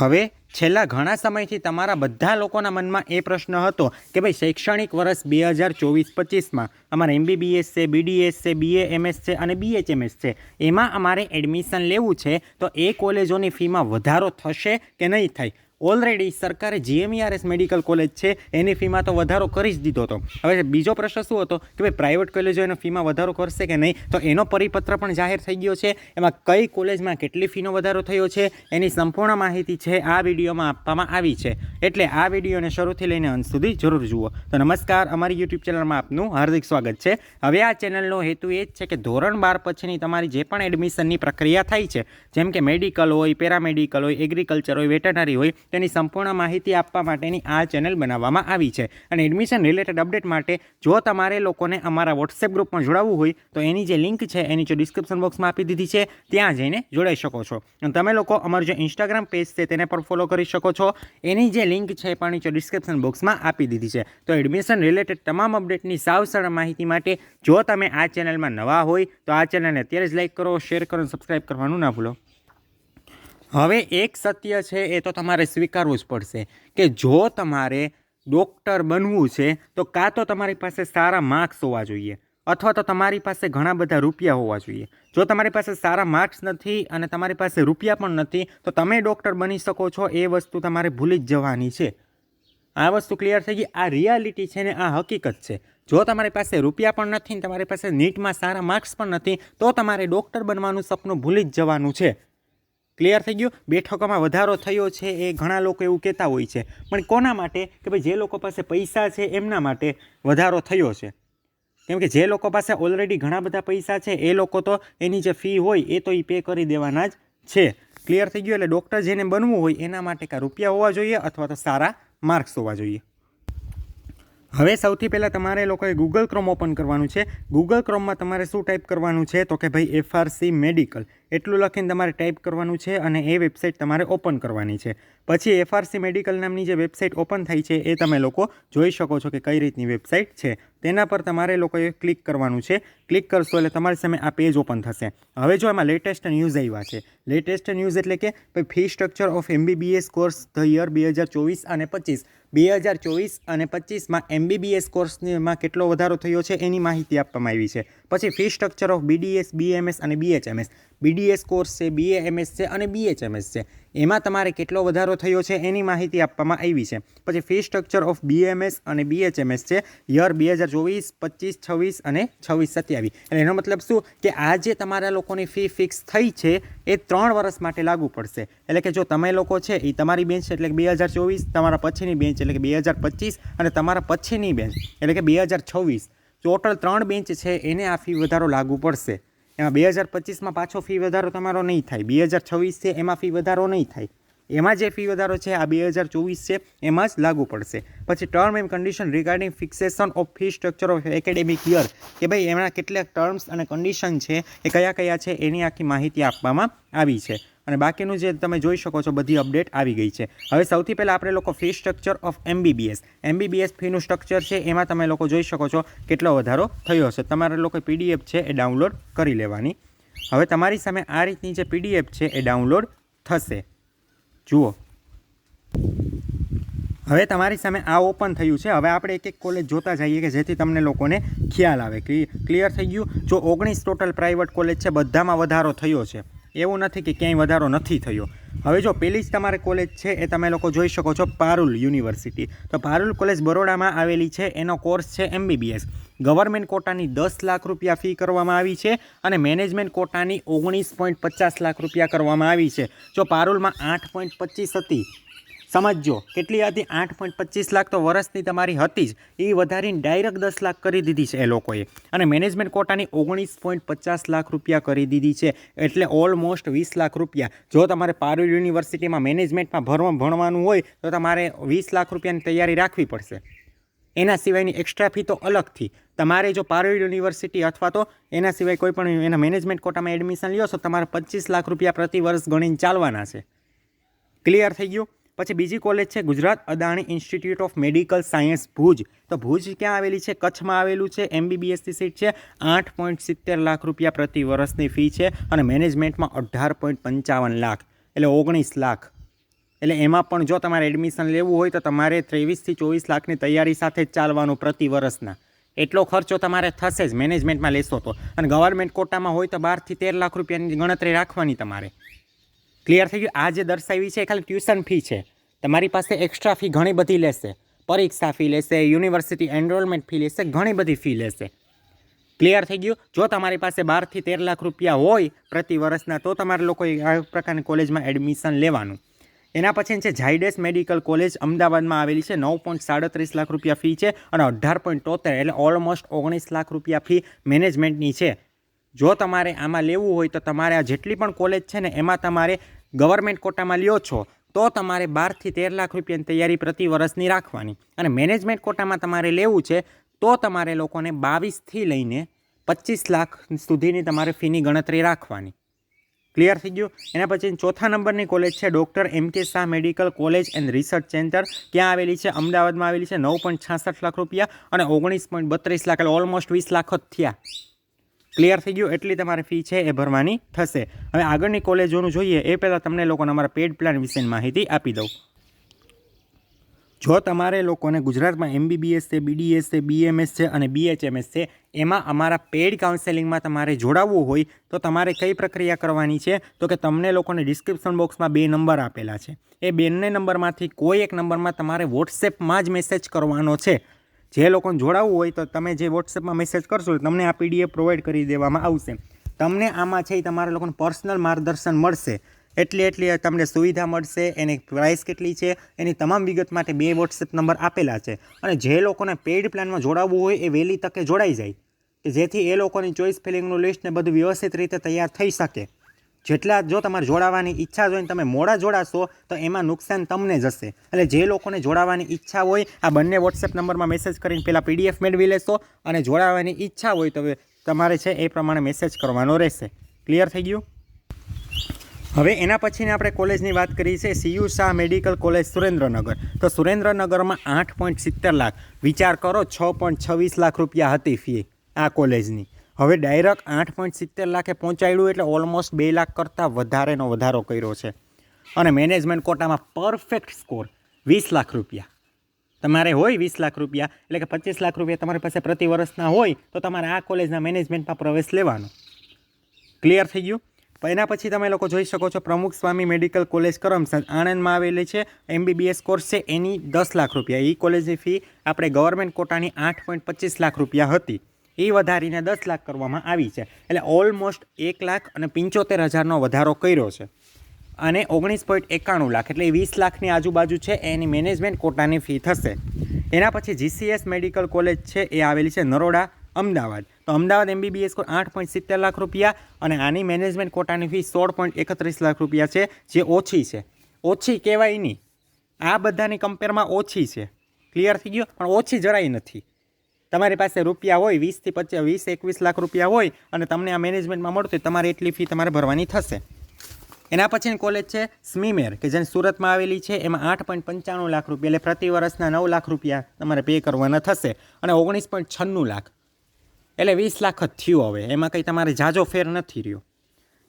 હવે છેલ્લા ઘણા સમયથી તમારા બધા લોકોના મનમાં એ પ્રશ્ન હતો કે ભાઈ શૈક્ષણિક વર્ષ બે હજાર ચોવીસ પચીસમાં અમારે એમબીબીએસ છે, બીડીએસ છે, બીએ, એમએસ છે અને બીએચએમએસ છે. એમાં અમારે એડમિશન લેવું છે તો એ કોલેજોની ફીમાં વધારો થશે કે નહીં થાય? ઓલરેડી સરકારે જીએમઈઆરએસ મેડિકલ કોલેજ છે, એની ફીમાં તો વધારો કરી જ દીધો હતો. હવે બીજો પ્રશ્ન શું હતો કે ભાઈ પ્રાઇવેટ કોલેજો એનો ફીમાં વધારો કરશે કે નહીં? તો એનો પરિપત્ર પણ જાહેર થઈ ગયો છે. એમાં કઈ કોલેજમાં કેટલી ફીનો વધારો થયો છે, એની સંપૂર્ણ માહિતી છે, આ વિડીયોમાં આપવામાં આવી છે. એટલે આ વિડીયોને શરૂથી લઈને અંત સુધી જરૂર જુઓ. તો નમસ્કાર, અમારી યુટ્યુબ ચેનલમાં આપનું હાર્દિક સ્વાગત છે. હવે આ ચેનલનો હેતુ એ જ છે કે ધોરણ બાર પછીની તમારી જે પણ એડમિશનની પ્રક્રિયા થાય છે, જેમ કે મેડિકલ હોય, પેરામેડિકલ હોય, એગ્રીકલ્ચર હોય, વેટરનરી હોય તેની સંપૂર્ણ માહિતી આપવા માટેની આ ચેનલ બનાવવામાં આવી છે. અને એડમિશન રિલેટેડ અપડેટ માટે જો તમારે લોકોને અમારા વોટ્સએપ ગ્રુપમાં જોડાવવું હોય, તો એની જે લિંક છે, એની જે ડિસ્ક્રિપ્શન બોક્સમાં આપી દીધી છે. ત્યાં જઈને જોડાઈ શકો છો. અને તમે લોકો અમારું જે ઇન્સ્ટાગ્રામ પેજ છે, તેને પણ ફોલો કરી શકો છો. એની જે લિંક છે પણ નીચે ડિસ્ક્રિપ્શન બોક્સમાં આપી દીધી છે. તો એડમિશન રિલેટેડ તમામ અપડેટની સાવ સરળ માહિતી માટે જો તમે આ ચેનલમાં નવા હોય, તો આ ચેનલને અત્યારે જ લાઈક કરો શેર કરો સબસ્ક્રાઈબ કરવાનું ના ભૂલો. હવે એક સત્ય છે એ તો તમારે સ્વીકારવું જ પડશે કે જો તમારે ડૉક્ટર બનવું છે, તો કાં તો તમારી પાસે સારા માર્ક્સ હોવા જોઈએ, અથવા તો તમારી પાસે ઘણા બધા રૂપિયા હોવા જોઈએ. જો તમારી પાસે સારા માર્ક્સ નથી અને તમારી પાસે રૂપિયા પણ નથી, તો તમે ડૉક્ટર બની શકો છો, એ વસ્તુ તમારે ભૂલી જ જવાની છે. આ વસ્તુ ક્લિયર થઈ ગઈ? આ રિયાલિટી છે ને આ હકીકત છે. જો તમારી પાસે રૂપિયા પણ નથી ને તમારી પાસે નીટમાં સારા માર્ક્સ પણ નથી, તો તમારે ડૉક્ટર બનવાનું સપનું ભૂલી જ જવાનું છે. ક્લિયર થઈ ગયું. બેઠકોમાં વધારો થયો છે એ ઘણા લોકો એવું કહેતા હોય છે. પણ કોના માટે? કે ભાઈ જે લોકો પાસે પૈસા છે એમના માટે વધારો થયો છે. કેમ કે જે લોકો પાસે ઓલરેડી ઘણા બધા પૈસા છે, એ લોકો તો એની જે ફી હોય એ તો એ પે કરી દેવાના જ છે. ક્લિયર થઈ ગયું? એટલે ડૉક્ટર જેને બનવું હોય એના માટે કાં રૂપિયા હોવા જોઈએ અથવા તો સારા માર્ક્સ હોવા જોઈએ. હવે સૌથી પહેલાં તમારે લોકોએ ગૂગલ ક્રોમ ઓપન કરવાનું છે. ગૂગલ ક્રોમમાં તમારે શું ટાઈપ કરવાનું છે? તો કે ભાઈ એફઆરસી મેડિકલ એટલું લખીને તમારે ટાઈપ કરવાનું છે અને એ વેબસાઇટ તમારે ઓપન કરવાની છે. પછી એફઆરસી મેડિકલ નામની જે વેબસાઇટ ઓપન થઈ છે એ તમે લોકો જોઈ શકો છો કે કઈ રીતની વેબસાઇટ છે. તેના પર તમારે લોકોએ ક્લિક કરવાનું છે. ક્લિક કરશો એટલે તમારી સામે આ પેજ ઓપન થશે. હવે જો એમાં લેટેસ્ટ ન્યૂઝ આવ્યા છે. લેટેસ્ટ ન્યૂઝ એટલે કે fee structure of MBBS course the year બે હજાર ચોવીસ અને પચીસ. બે હજાર ચોવીસ અને પચીસમાં એમબીબીએસ કોર્સમાં કેટલો વધારો થયો છે એની માહિતી આપવામાં આવી છે. પછી fee structure of BDS BMS અને બીએચએમએસ બીડીએસ કોર્સ છે બીએએમએસ છે અને બીએચએમએસ છે. એમાં તમારે કેટલો વધારો થયો છે એની માહિતી આપવામાં આવી છે. પછી ફી સ્ટ્રક્ચર ઓફ બીએમએસ અને બીએચએમએસ છે. યર બે હજાર ચોવીસ, પચીસ, છવ્વીસ અને છવ્વીસ સત્યાવીસ. એટલે એનો મતલબ શું? કે આ જે તમારા લોકોની ફી ફિક્સ થઈ છે, એ ત્રણ વર્ષ માટે લાગુ પડશે. એટલે કે જો તમે લોકો છે એ તમારી બેન્ચ એટલે કે બે હજાર ચોવીસ, તમારા પછીની બેન્ચ એટલે કે બે હજાર પચીસ અને તમારા પછીની બેન્ચ એટલે કે બે હજાર છવ્વીસ. ટોટલ ત્રણ બેન્ચ છે, એને આ ફી વધારો લાગુ પડશે. એમાં બે હજાર પચીસમાં પાછો ફી વધારો તમારો નહીં થાય. બે હજાર છવ્વીસ છે, એમાં ફી વધારો નહીં થાય. એમાં જે ફી વધારો છે, આ બે હજાર ચોવીસ છે, એમાં જ લાગુ પડશે. પછી term and condition regarding fixation of fee structure of academic year કે ભાઈ એમના કેટલાક ટર્મ્સ અને કન્ડિશન છે, એ કયા કયા છે, એની આખી માહિતી આપવામાં આવી છે. અને બાકીનું જે તમે જોઈ શકો છો બધી અપડેટ આવી ગઈ છે. હવે સૌથી પહેલાં આપણે લોકો fee structure of MBBS MBBS ફીનું structure છે, એમાં તમે લોકો જોઈ શકો છો કેટલો વધારો થયો છે તમારે લોકો પીડીએફ છે એ ડાઉનલોડ કરી લેવાની. હવે તમારી સામે આ રીતની જે પીડીએફ છે એ ડાઉનલોડ થશે. જુઓ. હવે તમારી સામે આ ઓપન થયું છે. હવે આપણે એક એક કોલેજ જોતા જઈએ કે જેથી તમને લોકોને ખ્યાલ આવે. ક્લિયર થઈ ગયું? જો ઓગણીસ ટોટલ પ્રાઇવેટ કોલેજ છે, બધામાં વધારો થયો છે. એવું નથી કે ક્યાંય વધારો નથી થયો. હવે જો, પેલી જ તમારે કોલેજ છે એ તમે લોકો જોઈ શકો છો પારુલ યુનિવર્સિટી. તો પારુલ કોલેજ બરોડામાં આવેલી છે, એનો કોર્સ છે એમબીબીએસ ગવર્મેન્ટ કોટાની દસ લાખ રૂપિયા ફી કરવામાં આવી છે અને મેનેજમેન્ટ કોટાની ઓગણીસ પોઈન્ટ પચાસ લાખ રૂપિયા કરવામાં આવી છે. જો પારુલમાં આઠ પોઈન્ટ પચીસ હતી સમજજો, કેટલી હતી? આઠ પોઈન્ટ પચીસ લાખ તો વર્ષની તમારી હતી જ. એ વધારીને ડાયરેક્ટ દસ લાખ કરી દીધી છે એ લોકોએ. અને મેનેજમેન્ટ કોટાની ઓગણીસ પોઈન્ટ પચાસ લાખ રૂપિયા કરી દીધી છે, એટલે ઓલમોસ્ટ વીસ લાખ રૂપિયા. જો તમારે પારુલ યુનિવર્સિટીમાં મેનેજમેન્ટમાં ભરવા ભણવાનું હોય, તો તમારે વીસ લાખ રૂપિયાની તૈયારી રાખવી પડશે. એના સિવાયની એક્સ્ટ્રા ફી તો અલગથી તમારે જો પારુલ યુનિવર્સિટી અથવા તો એના સિવાય કોઈ પણ એના મેનેજમેન્ટ કોટામાં એડમિશન લ્યો, તો તમારે પચીસ લાખ રૂપિયા પ્રતિ વર્ષ ગણીને ચાલવાના છે. ક્લિયર થઈ ગયું? પછી બીજી કોલેજ છે Gujarat Adani institute of medical science Bhuj. તો ભુજ ક્યાં આવેલી છે? કચ્છમાં આવેલું છે. એમબીબીએસની સીટ છે. આઠ પોઈન્ટ સિત્તેર લાખ રૂપિયા પ્રતિ વર્ષની ફી છે અને મેનેજમેન્ટમાં અઢાર પોઈન્ટ પંચાવન લાખ, એટલે ઓગણીસ લાખ. એટલે એમાં પણ જો તમારે એડમિશન લેવું હોય તો તમારે ત્રેવીસથી ચોવીસ લાખની તૈયારી સાથે જ ચાલવાનું પ્રતિ વર્ષના. એટલો ખર્ચો તમારે થશે જ મેનેજમેન્ટમાં લેશો તો. અને ગવર્મેન્ટ કોટામાં હોય તો બારથી તેર લાખ રૂપિયાની ગણતરી રાખવાની તમારે. ક્લિયર થઈ ગયું? આ જે દર્શાવી છે એ ખાલી ટ્યુશન ફી છે. તમારી પાસે એક્સ્ટ્રા ફી ઘણી બધી લેશે. પરીક્ષા ફી લેશે યુનિવર્સિટી એનરોલમેન્ટ ફી લેશે, ઘણી બધી ફી લેશે. ક્લિયર થઈ ગયું? જો તમારી પાસે બારથી તેર લાખ રૂપિયા હોય પ્રતિ વર્ષના, તો તમારે લોકોએ આ પ્રકારની કોલેજમાં એડમિશન લેવાનું. એના પછી છે ઝાયડેસ મેડિકલ કોલેજ અમદાવાદમાં આવેલી છે. નવ પોઈન્ટ સાડત્રીસ લાખ રૂપિયા ફી છે અને અઢાર પોઈન્ટ તોતેર એટલે ઓલમોસ્ટ ઓગણીસ લાખ રૂપિયા ફી મેનેજમેન્ટની છે. જો તમારે આમાં લેવું હોય તો તમારે આ જેટલી પણ કોલેજ છે ને, એમાં તમારે ગવર્મેન્ટ કોટામાં લ્યો છો, તો તમારે બારથી તેર લાખ રૂપિયાની તૈયારી પ્રતિ વર્ષની રાખવાની. અને મેનેજમેન્ટ કોટામાં તમારે લેવું છે, તો તમારે લોકોને બાવીસથી લઈને પચીસ લાખ સુધીની તમારે ફીની ગણતરી રાખવાની. ક્લિયર થઈ ગયું? એના પછી ચોથા નંબરની કોલેજ છે doctor M K Shah medical college and research centre ક્યાં આવેલી છે? અમદાવાદમાં આવેલી છે, નવ પોઈન્ટ છાસઠ લાખ રૂપિયા અને ઓગણીસ પોઈન્ટ બત્રીસ લાખ એટલે ઓલમોસ્ટ વીસ લાખ જ થયા. ક્લિયર થઈ ગયું, એટલી તમારી ફી છે એ ભરવાની થશે. હવે આગળની કોલેજોનું જોઈએ, એ પહેલાં તમને લોકોને અમારા પેડ પ્લાન વિશેની માહિતી આપી દઉં. જો તમારે લોકોને ગુજરાતમાં એમબીબીએસ છે બીડીએસ છે બીએમએસ છે અને બીએચએમએસ છે, એમાં અમારા પેડ કાઉન્સેલિંગમાં તમારે જોડાવવું હોય, તો તમારે કઈ પ્રક્રિયા કરવાની છે? તો કે તમને લોકોને ડિસ્ક્રિપ્શન બોક્સમાં બે નંબર આપેલા છે. એ બંને નંબરમાંથી કોઈ એક નંબરમાં તમારે વોટ્સએપમાં જ મેસેજ કરવાનો છે. જે લોકોને જોડાવવું હોય તો તમે જે વોટ્સએપમાં મેસેજ કરશો તમને આ પીડીએફ પ્રોવાઈડ કરી દેવામાં આવશે. તમને આમાં છે એ તમારા લોકોને પર્સનલ માર્ગદર્શન મળશે. એટલી એટલી તમને સુવિધા મળશે, એની પ્રાઇસ કેટલી છે, એની તમામ વિગત માટે બે વોટ્સએપ નંબર આપેલા છે. અને જે લોકોને પેઇડ પ્લાનમાં જોડાવવું હોય એ વહેલી તકે જોડાઈ જાય. કે જેથી એ લોકોની ચોઈસ ફિલિંગનું લિસ્ટ ને બધું વ્યવસ્થિત રીતે તૈયાર થઈ શકે. જેટલા જો તમારે જોડાવાની ઈચ્છા જોઈને તમે મોડા જોડાશો, તો એમાં નુકસાન તમને જશે. એટલે જે લોકોને જોડાવાની ઈચ્છા હોય, આ બંને વોટ્સએપ નંબરમાં મેસેજ કરીને પહેલાં પીડીએફ મેળવી લેશો અને જોડાવાની ઈચ્છા હોય, તો તમારે છે એ પ્રમાણે મેસેજ કરવાનો રહેશે. ક્લિયર થઈ ગયું? હવે એના પછીની આપણે કોલેજની વાત કરી છે CU Shah medical college Surendranagar. તો સુરેન્દ્રનગરમાં આઠ પોઈન્ટ સિત્તેર લાખ. વિચાર કરો, છ પોઈન્ટ છવ્વીસ લાખ રૂપિયા હતી ફી આ કોલેજની. હવે ડાયરેક્ટ આઠ પોઈન્ટ સિત્તેર લાખે પહોંચાડ્યું એટલે ઓલમોસ્ટ બે લાખ કરતાં વધારેનો વધારો કર્યો છે. અને મેનેજમેન્ટ કોટામાં પરફેક્ટ સ્કોર વીસ લાખ રૂપિયા. તમારે હોય વીસ લાખ રૂપિયા, એટલે કે પચીસ લાખ રૂપિયા તમારી પાસે પ્રતિ વર્ષના હોય, તો તમારે આ કોલેજના મેનેજમેન્ટમાં પ્રવેશ લેવાનો. ક્લિયર થઈ ગયું? એના પછી તમે લોકો જોઈ શકો છો પ્રમુખ સ્વામી મેડિકલ કોલેજ કરમસદ આણંદમાં આવેલી છે. એમબીબીએસ કોર્સ છે, એની દસ લાખ રૂપિયા. એ કોલેજની ફી આપણે ગવર્મેન્ટ કોટાની આઠ પોઈન્ટ પચીસ લાખ રૂપિયા હતી. એ વધારીને દસ લાખ કરવામાં આવી છે. એટલે ઓલમોસ્ટ એક લાખ અને પંચોતેર હજારનો વધારો કર્યો છે. અને ઓગણીસ પોઈન્ટ એકાણું લાખ, એટલે વીસ લાખની આજુબાજુ છે, એની મેનેજમેન્ટ કોટાની ફી થશે. એના પછી જીસીએસ મેડિકલ કોલેજ છે, એ આવેલી છે નરોડા, અમદાવાદ. તો અમદાવાદ એમબીબીએસ કોઈ આઠ પોઈન્ટ સિત્તેર લાખ રૂપિયા અને આની મેનેજમેન્ટ કોટાની ફી સોળ પોઈન્ટ એકત્રીસ લાખ રૂપિયા છે, જે ઓછી છે. ઓછી કહેવાય નહીં. આ બધાની કમ્પેરમાં ઓછી છે. ક્લિયર થઈ ગયું? પણ ઓછી જરાય નથી. તમારી પાસે રૂપિયા હોય, વીસથી પચીસ વીસ, એકવીસ લાખ રૂપિયા હોય અને તમને આ મેનેજમેન્ટમાં મળતું તમારે એટલી ફી તમારે ભરવાની થશે. એના પછીની કોલેજ છે સ્મીમેર, કે જેને સુરતમાં આવેલી છે, એમાં આઠ પોઈન્ટ પંચાણું લાખ રૂપિયા, એટલે પ્રતિ વર્ષના નવ લાખ રૂપિયા તમારે પે કરવાના થશે અને ઓગણીસ પોઈન્ટ છન્નું લાખ. એટલે વીસ લાખ જ થયું હવે, એમાં કંઈ તમારે જાજો ફેર નથી રહ્યો.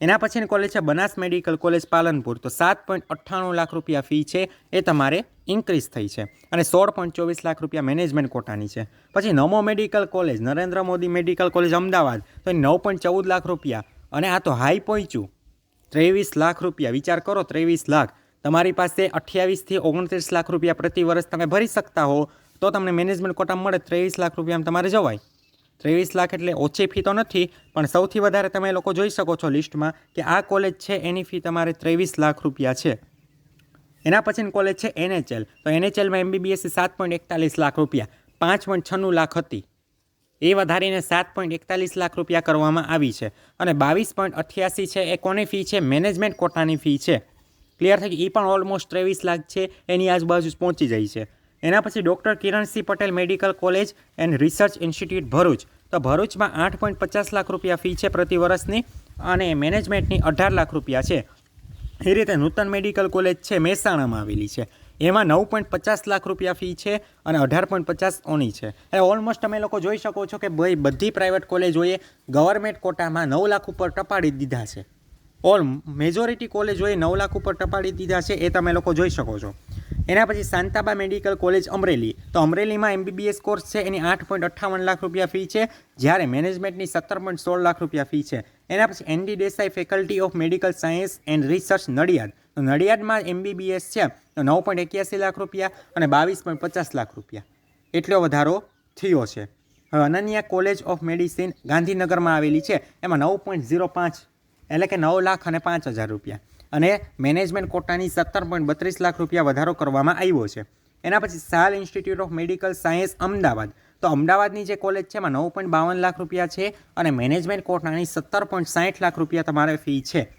એના પછીની કોલેજ છે બનાસ મેડિકલ કોલેજ પાલનપુર. તો સાત પોઈન્ટ અઠ્ઠાણું લાખ રૂપિયા ફી છે, એ તમારે ઇન્ક્રીઝ થઈ છે. અને સોળ પોઈન્ટ ચોવીસ લાખ રૂપિયા મેનેજમેન્ટ કોટાની છે. પછી Namo medical college Narendra Modi medical college Ahmedabad. તો નવ પોઈન્ટ ચૌદ લાખ રૂપિયા. અને આ તો હાઈ પહોંચ્યું. ત્રેવીસ લાખ રૂપિયા. વિચાર કરો, ત્રેવીસ લાખ. તમારી પાસે અઠ્યાવીસથી ઓગણત્રીસ લાખ રૂપિયા પ્રતિ વર્ષ તમે ભરી શકતા હો, તો તમને મેનેજમેન્ટ કોટા મળે. ત્રેવીસ લાખ રૂપિયામાં તમારે જવાય. ત્રેવીસ લાખ એટલે ઓછી ફી તો નથી, પણ સૌથી વધારે તમે લોકો જોઈ શકો છો લિસ્ટમાં કે આ કોલેજ છે, એની ફી તમારે ત્રેવીસ લાખ રૂપિયા છે. એના પછીની કોલેજ છે એનએચએલ. તો એનએચએલમાં એમબીબીએસ સાત પોઈન્ટ એકતાલીસ લાખ રૂપિયા, પાંચ પોઈન્ટ છન્નું લાખ હતી. એ વધારીને સાત પોઈન્ટ એકતાલીસ લાખ રૂપિયા કરવામાં આવી છે. અને બાવીસ પોઈન્ટ અઠ્યાસી છે, એ કોની ફી છે? મેનેજમેન્ટ કોટાની ફી છે. ક્લિયર થઈ કે એ પણ ઓલમોસ્ટ ત્રેવીસ લાખ છે, એની આજુબાજુ પહોંચી જાય છે. એના પછી doctor Kiransinh Patel medical college and research institute Bharuch. તો ભરૂચમાં આઠ પોઈન્ટ પચાસ લાખ રૂપિયા ફી છે પ્રતિ વર્ષની અને મેનેજમેન્ટની અઢાર લાખ રૂપિયા છે. એ રીતે નૂતન મેડિકલ કોલેજ છે મહેસાણામાં આવેલી છે. એમાં નવ પોઈન્ટ પચાસ લાખ રૂપિયા ફી છે અને અઢાર પોઈન્ટ પચાસ ઓની છે. એટલે ઓલમોસ્ટ તમે લોકો જોઈ શકો છો કે ભાઈ બધી પ્રાઇવેટ કોલેજોએ ગવર્મેન્ટ કોટામાં નવ લાખ ઉપર ટપાડી દીધા છે. ઓલ મેજોરિટી કોલેજોએ નવ લાખ ઉપર ટપાડી દીધા છે એ તમે લોકો જોઈ શકો છો. એના પછી શાંતાબા મેડિકલ કોલેજ અમરેલી. તો અમરેલીમાં એમબીબીએસ કોર્સ છે, એની આઠ પોઈન્ટ અઠ્ઠાવન લાખ રૂપિયા ફી છે, જ્યારે મેનેજમેન્ટની સત્તર પોઈન્ટ સોળ લાખ રૂપિયા ફી છે. એના પછી ND Desai faculty of medical science and research Nadiad. તો નડિયાદમાં એમબીબીએસ છે, તો નવ પોઈન્ટ એક્યાસી લાખ રૂપિયા અને બાવીસ પોઈન્ટ પચાસ લાખ રૂપિયા. એટલો વધારો થયો છે. હવે અનન્યા કોલેજ ઓફ મેડિસિન ગાંધીનગરમાં આવેલી છે. એમાં નવ પોઈન્ટ ઝીરો પાંચ, એટલે કે નવ લાખ અને પાંચ હજાર રૂપિયા. અને મેનેજમેન્ટ કોટાની સત્તર પોઈન્ટ બત્રીસ લાખ રૂપિયા વધારો કરવામાં આવ્યો છે. એના પછી SAL institute of medical science Ahmedabad. તો અમદાવાદની જે કોલેજ છે, એમાં નવ પોઈન્ટ બાવન લાખ રૂપિયા છે અને મેનેજમેન્ટ કોટાની સત્તર પોઈન્ટ સાઠ લાખ રૂપિયા તમારે ફી છે.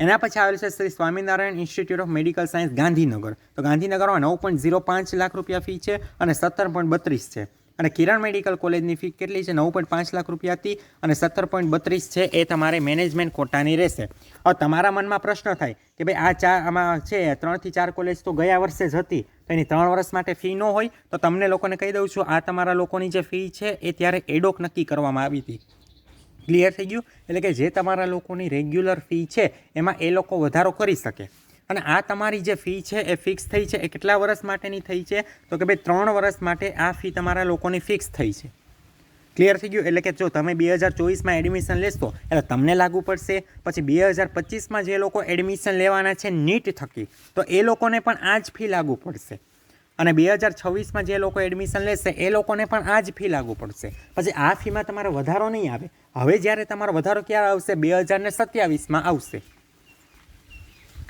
એના પછી આવેલ છે Shri Swaminarayan institute of medical science Gandhinagar. તો ગાંધીનગરમાં નવ પોઈન્ટ ઝીરો પાંચ લાખ રૂપિયા ફી છે અને સત્તર પોઈન્ટ બત્રીસ છે. અને કિરણ મેડિકલ કોલેજની ફી કેટલી છે? નવ પોઈન્ટ પાંચ લાખ રૂપિયા હતી અને સત્તર પોઈન્ટ બત્રીસ છે એ તમારે મેનેજમેન્ટ કોટાની રહેશે. હવે તમારા મનમાં પ્રશ્ન થાય કે ભાઈ આ ચાર આમાં છે, ત્રણથી ચાર કોલેજ તો ગયા વર્ષે જ હતી, તો એની ત્રણ વર્ષ માટે ફી ન હોય, તો તમને લોકોને કહી દઉં છું, આ તમારા લોકોની જે ફી છે એ ત્યારે એડોક નક્કી કરવામાં આવી હતી. ક્લિયર થઈ ગયું? એટલે કે જે તમારા લોકોની રેગ્યુલર ફી છે, એમાં એ લોકો વધારો કરી શકે. અને આ તમારી જે ફી છે એ ફિક્સ થઈ છે, એ કેટલા વર્ષ માટેની થઈ છે? તો કે ભાઈ ત્રણ વર્ષ માટે આ ફી તમારા લોકોની ફિક્સ થઈ છે. ક્લિયર થઈ ગયું? એટલે કે જો તમે બે હજાર ચોવીસમાં એડમિશન લેશો, એટલે તમને લાગુ પડશે. પછી બે હજાર પચીસમાં જે લોકો એડમિશન લેવાના છે, નીટ થકી, તો એ લોકોને પણ આ જ ફી લાગુ પડશે. અને બે હજાર છવ્વીસમાં જે લોકો એડમિશન લેશે, એ લોકોને પણ આ જ ફી લાગુ પડશે. પછી આ ફીમાં તમારો વધારો નહીં આવે. હવે જ્યારે તમારો વધારો ક્યારે આવશે? બે હજાર ને સત્યાવીસમાં આવશે.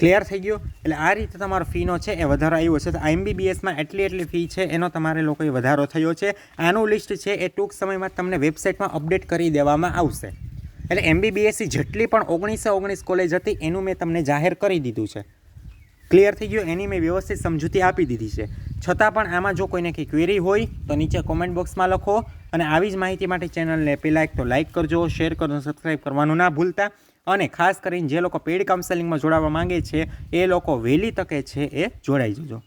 ક્લિયર થઈ ગયું. એટલે આ રીતે તમારો ફીનો છે એ વધારો આવ્યો છે. તો એમબીબીએસમાં એટલી એટલી ફી છે, એનો તમારે લોકોએ વધારો થયો છે. આનું લિસ્ટ છે એ ટૂંક સમયમાં તમને વેબસાઇટમાં અપડેટ કરી દેવામાં આવશે. એટલે એમબીબીએસની જેટલી પણ ઓગણીસો ઓગણીસ કોલેજ હતી, એનું મેં તમને જાહેર કરી દીધું છે. ક્લિયર થઈ ગયું, એની મેં વ્યવસ્થિત સમજૂતી આપી દીધી છે. છતાં પણ આમાં જો કોઈને કંઈ ક્વેરી હોય, તો નીચે કોમેન્ટ બોક્સમાં લખો. અને આવી જ માહિતી માટે ચેનલને પહેલાં એક તો લાઇક કરજો શેર કરજો સબસ્ક્રાઈબ કરવાનું ના ભૂલતા. અને ખાસ કરીને જે લોકો પેડ કાઉન્સેલિંગમાં જોડાવા માંગે છે, એ લોકો વહેલી તકે છે એ જોડાઈ જજો.